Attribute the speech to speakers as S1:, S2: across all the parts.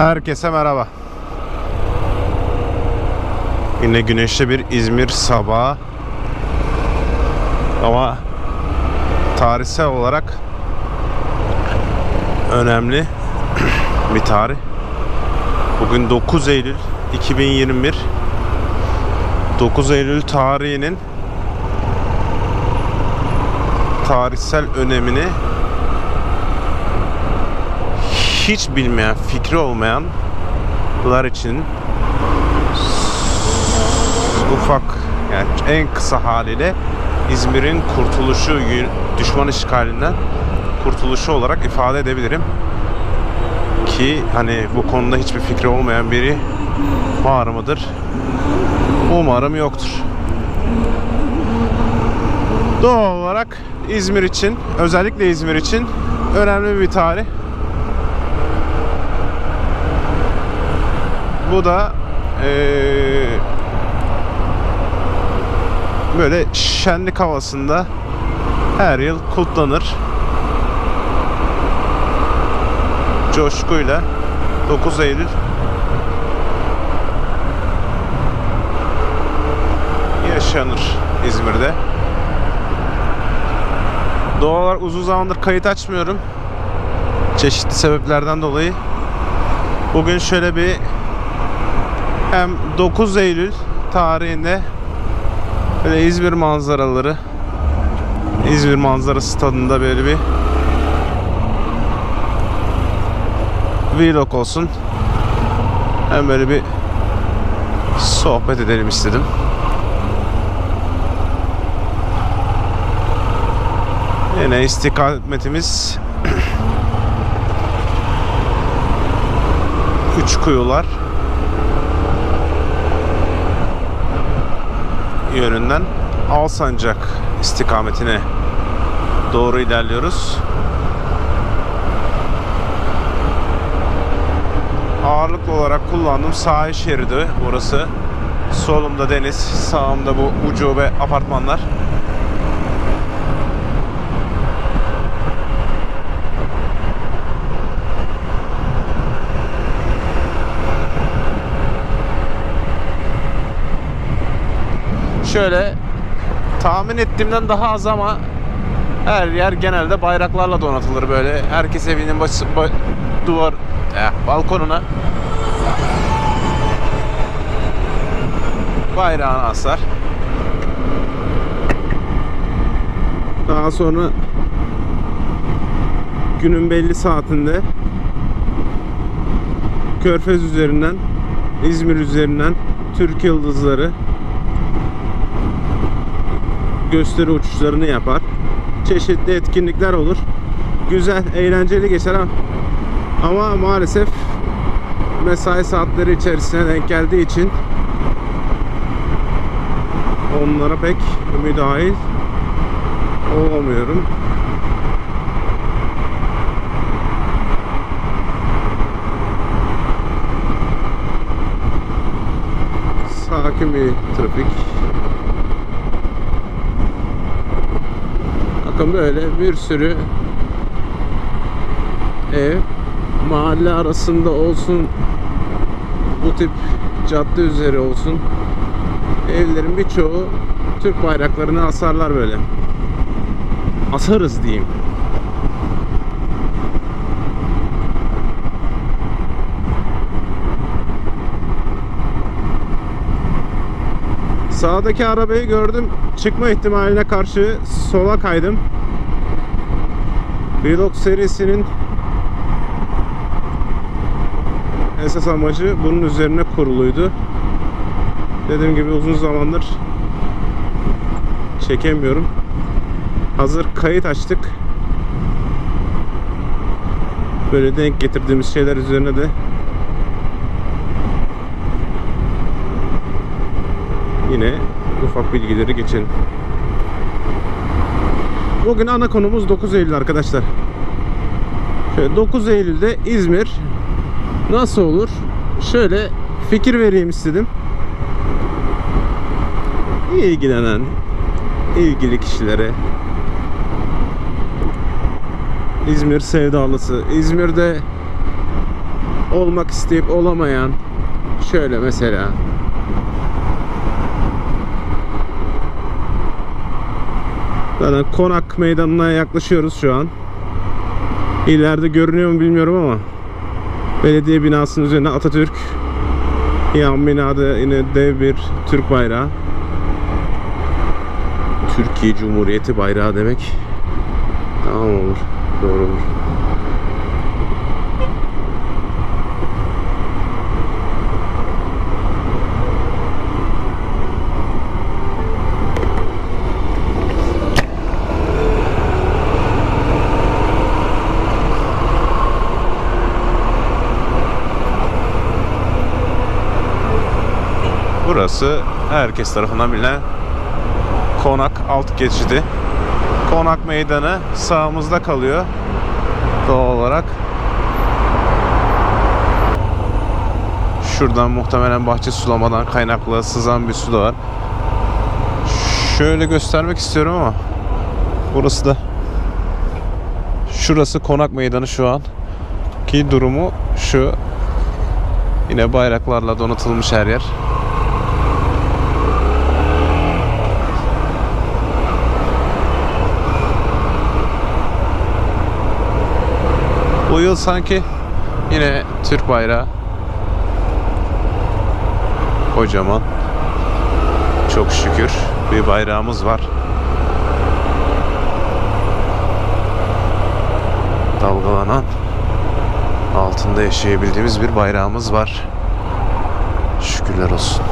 S1: Herkese merhaba. Yine güneşli bir İzmir sabahı. Ama tarihsel olarak önemli bir tarih. Bugün 9 Eylül 2021. 9 Eylül tarihinin tarihsel önemini hiç bilmeyen, fikri olmayanlar için ufak yani en kısa haliyle İzmir'in kurtuluşu, düşman işgalinden kurtuluşu olarak ifade edebilirim. Ki hani bu konuda hiçbir fikri olmayan biri var mıdır? Umarım yoktur. Doğal olarak İzmir için, özellikle İzmir için önemli bir tarih. Bu da eee, böyle şenlik havasında her yıl kutlanır. Coşkuyla 9 Eylül yaşanır İzmir'de. Doğal olarak uzun zamandır kayıt açmıyorum. Çeşitli sebeplerden dolayı. Bugün şöyle bir hem 9 Eylül tarihinde böyle İzmir manzaraları İzmir manzarası tadında böyle bir vlog olsun. Hem böyle bir sohbet edelim istedim. Yine istikametimiz Üç kuyular yönünden Alsancak istikametine doğru ilerliyoruz. Ağırlıklı olarak kullandığım sahil şeridi burası. Solumda deniz, sağımda bu ucube apartmanlar. Şöyle tahmin ettiğimden daha az ama her yer genelde bayraklarla donatılır böyle. Herkes evinin başı, ba- duvar eh, balkonuna bayrağını asar. Daha sonra günün belli saatinde Körfez üzerinden İzmir üzerinden Türk yıldızları gösteri uçuşlarını yapar. Çeşitli etkinlikler olur. Güzel, eğlenceli geçer ama, ama maalesef mesai saatleri içerisine denk geldiği için onlara pek müdahil olamıyorum. Sakin bir trafik. Bakın böyle bir sürü ev mahalle arasında olsun bu tip cadde üzeri olsun evlerin birçoğu Türk bayraklarını asarlar böyle. Asarız diyeyim. Sağdaki arabayı gördüm. Çıkma ihtimaline karşı sola kaydım. Vlog serisinin esas amacı bunun üzerine kuruluydu. Dediğim gibi uzun zamandır çekemiyorum. Hazır kayıt açtık. Böyle denk getirdiğimiz şeyler üzerine de yine ufak bilgileri geçelim. Bugün ana konumuz 9 Eylül arkadaşlar. Şöyle 9 Eylül'de İzmir nasıl olur? Şöyle fikir vereyim istedim. İlgilenen ilgili kişilere İzmir sevdalısı, İzmir'de olmak isteyip olamayan şöyle mesela Zaten konak meydanına yaklaşıyoruz şu an. İleride görünüyor mu bilmiyorum ama belediye binasının üzerinde Atatürk yan binada yine dev bir Türk bayrağı. Türkiye Cumhuriyeti bayrağı demek. Tamam olur. Doğru olur. Burası herkes tarafından bilinen Konak alt geçidi. Konak meydanı sağımızda kalıyor. Doğal olarak. Şuradan muhtemelen bahçe sulamadan kaynaklı sızan bir su da var. Şöyle göstermek istiyorum ama burası da şurası konak meydanı şu an ki durumu şu yine bayraklarla donatılmış her yer. Bu yıl sanki yine Türk bayrağı kocaman çok şükür bir bayrağımız var. Dalgalanan altında yaşayabildiğimiz bir bayrağımız var. Şükürler olsun.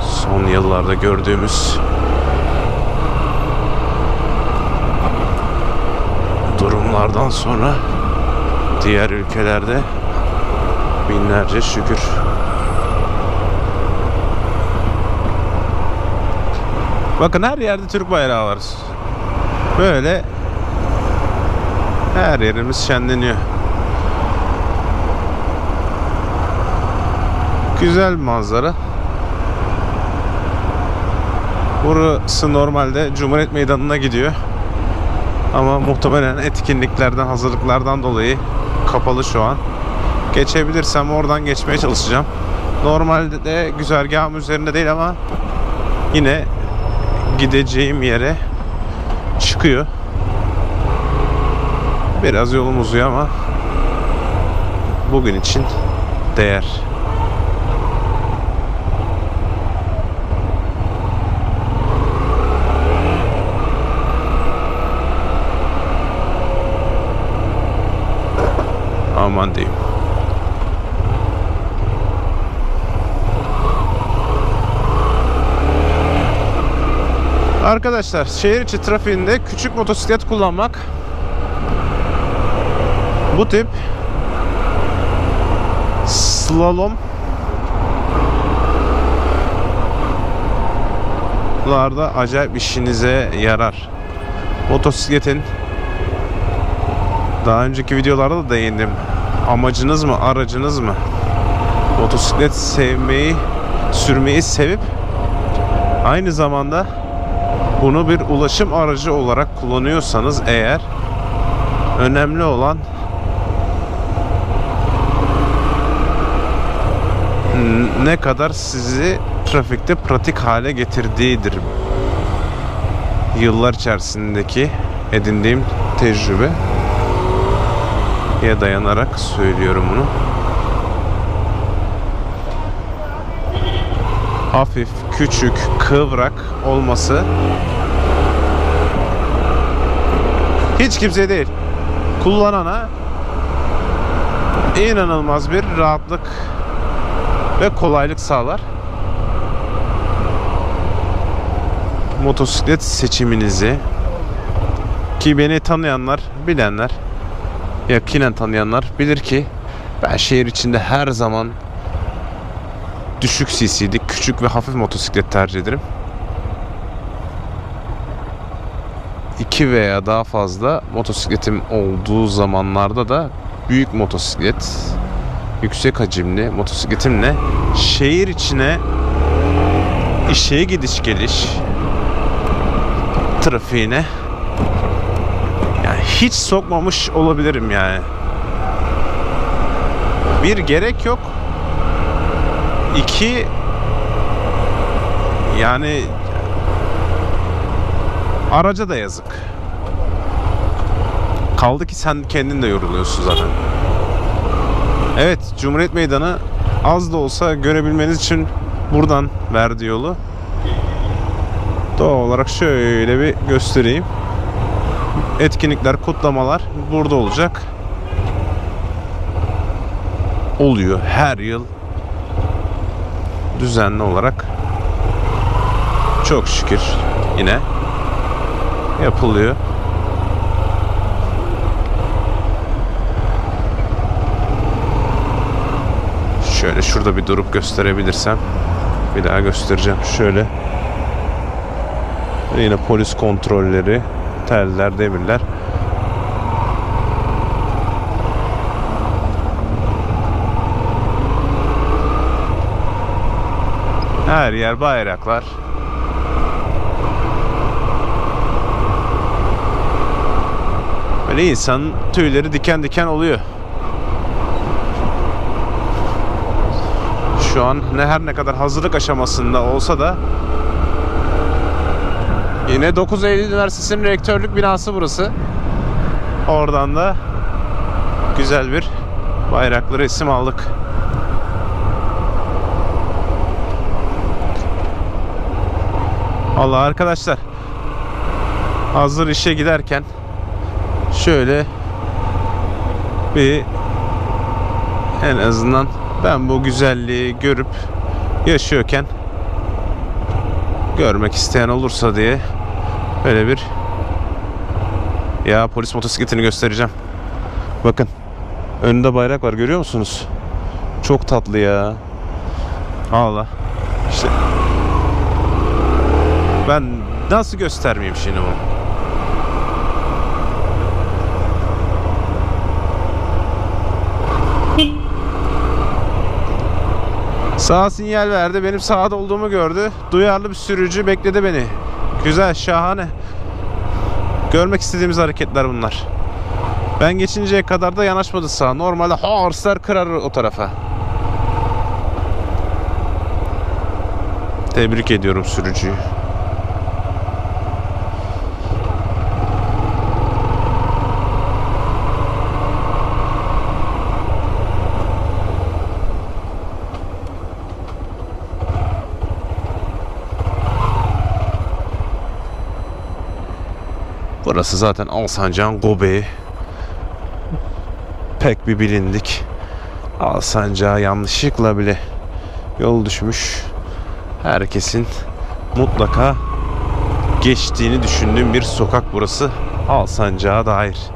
S1: Son yıllarda gördüğümüz durumlardan sonra diğer ülkelerde binlerce şükür. Bakın her yerde Türk bayrağı var. Böyle her yerimiz şenleniyor. Güzel manzara. Burası normalde Cumhuriyet Meydanı'na gidiyor. Ama muhtemelen etkinliklerden, hazırlıklardan dolayı kapalı şu an. Geçebilirsem oradan geçmeye çalışacağım. Normalde de güzergahım üzerinde değil ama yine gideceğim yere çıkıyor. Biraz yolum uzuyor ama bugün için değer. Aman diyeyim. Arkadaşlar şehir içi trafiğinde küçük motosiklet kullanmak bu tip slalom larda acayip işinize yarar. Motosikletin daha önceki videolarda da değindim. Amacınız mı, aracınız mı? Motosiklet sevmeyi, sürmeyi sevip aynı zamanda bunu bir ulaşım aracı olarak kullanıyorsanız eğer önemli olan ne kadar sizi trafikte pratik hale getirdiğidir. Yıllar içerisindeki edindiğim tecrübe ya dayanarak söylüyorum bunu. Hafif, küçük, kıvrak olması hiç kimse değil. Kullanana inanılmaz bir rahatlık ve kolaylık sağlar. Motosiklet seçiminizi ki beni tanıyanlar, bilenler yakinen tanıyanlar bilir ki ben şehir içinde her zaman düşük cc'li, küçük ve hafif motosiklet tercih ederim. İki veya daha fazla motosikletim olduğu zamanlarda da büyük motosiklet, yüksek hacimli motosikletimle şehir içine işe gidiş geliş trafiğine hiç sokmamış olabilirim yani. Bir gerek yok. İki yani araca da yazık. Kaldı ki sen kendin de yoruluyorsun zaten. Evet, Cumhuriyet Meydanı az da olsa görebilmeniz için buradan verdi yolu. Doğal olarak şöyle bir göstereyim. Etkinlikler, kutlamalar burada olacak. Oluyor her yıl düzenli olarak. Çok şükür yine yapılıyor. Şöyle şurada bir durup gösterebilirsem bir daha göstereceğim. Şöyle yine polis kontrolleri, teller, demirler. Her yer bayraklar. Böyle insanın tüyleri diken diken oluyor. Şu an ne her ne kadar hazırlık aşamasında olsa da yine 9 Eylül Üniversitesi'nin rektörlük binası burası. Oradan da güzel bir bayraklı resim aldık. Allah arkadaşlar hazır işe giderken şöyle bir en azından ben bu güzelliği görüp yaşıyorken görmek isteyen olursa diye böyle bir ya polis motosikletini göstereceğim. Bakın önünde bayrak var görüyor musunuz? Çok tatlı ya. Allah. İşte ben nasıl göstermeyeyim şimdi bunu? Sağ sinyal verdi. Benim sağda olduğumu gördü. Duyarlı bir sürücü bekledi beni. Güzel, şahane. Görmek istediğimiz hareketler bunlar. Ben geçinceye kadar da yanaşmadı sağa. Normalde horslar kırar o tarafa. Tebrik ediyorum sürücüyü. Burası zaten Alsancak'ın Gobe'yi. Pek bir bilindik. Alsancak'a yanlışlıkla bile yol düşmüş. Herkesin mutlaka geçtiğini düşündüğüm bir sokak burası. Alsancak'a dair.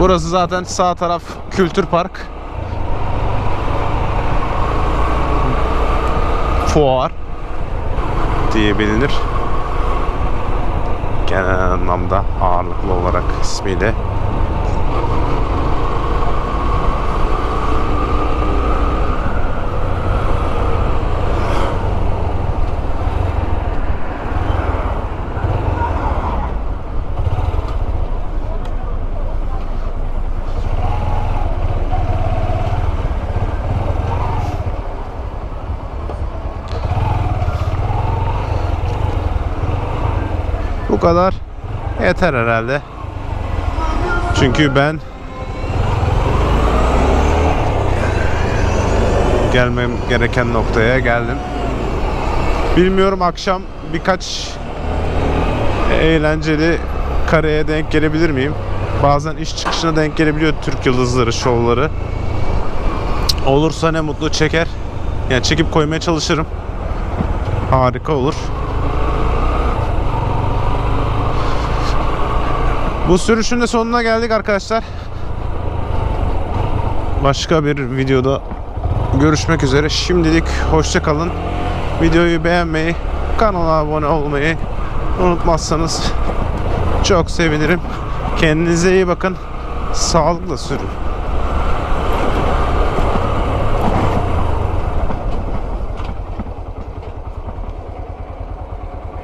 S1: Burası zaten sağ taraf Kültür Park. Fuar diye bilinir. Genel anlamda ağırlıklı olarak ismiyle. Kadar yeter herhalde. Çünkü ben gelmem gereken noktaya geldim. Bilmiyorum akşam birkaç eğlenceli kareye denk gelebilir miyim? Bazen iş çıkışına denk gelebiliyor Türk Yıldızları şovları. Olursa ne mutlu çeker. Yani çekip koymaya çalışırım. Harika olur. Bu sürüşün de sonuna geldik arkadaşlar. Başka bir videoda görüşmek üzere. Şimdilik hoşça kalın. Videoyu beğenmeyi, kanala abone olmayı unutmazsanız çok sevinirim. Kendinize iyi bakın. Sağlıkla sürün.